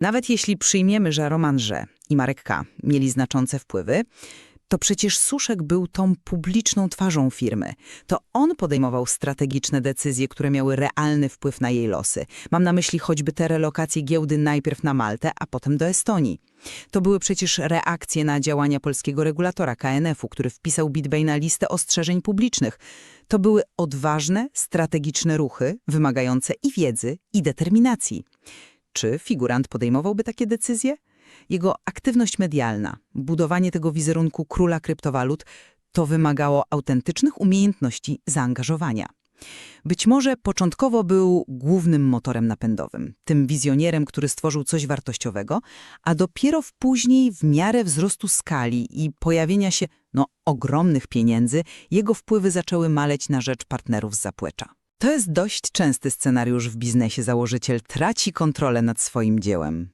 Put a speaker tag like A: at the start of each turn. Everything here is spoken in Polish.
A: Nawet jeśli przyjmiemy, że Roman Że i Marek K. mieli znaczące wpływy, to przecież Suszek był tą publiczną twarzą firmy. To on podejmował strategiczne decyzje, które miały realny wpływ na jej losy. Mam na myśli choćby te relokacje giełdy najpierw na Maltę, a potem do Estonii. To były przecież reakcje na działania polskiego regulatora KNF-u, który wpisał BitBay na listę ostrzeżeń publicznych. To były odważne, strategiczne ruchy, wymagające i wiedzy, i determinacji. Czy figurant podejmowałby takie decyzje? Jego aktywność medialna, budowanie tego wizerunku króla kryptowalut, to wymagało autentycznych umiejętności zaangażowania. Być może początkowo był głównym motorem napędowym, tym wizjonierem, który stworzył coś wartościowego, a dopiero w później, w miarę wzrostu skali i pojawienia się no, ogromnych pieniędzy, jego wpływy zaczęły maleć na rzecz partnerów z zaplecza. To jest dość częsty scenariusz w biznesie. Założyciel traci kontrolę nad swoim dziełem.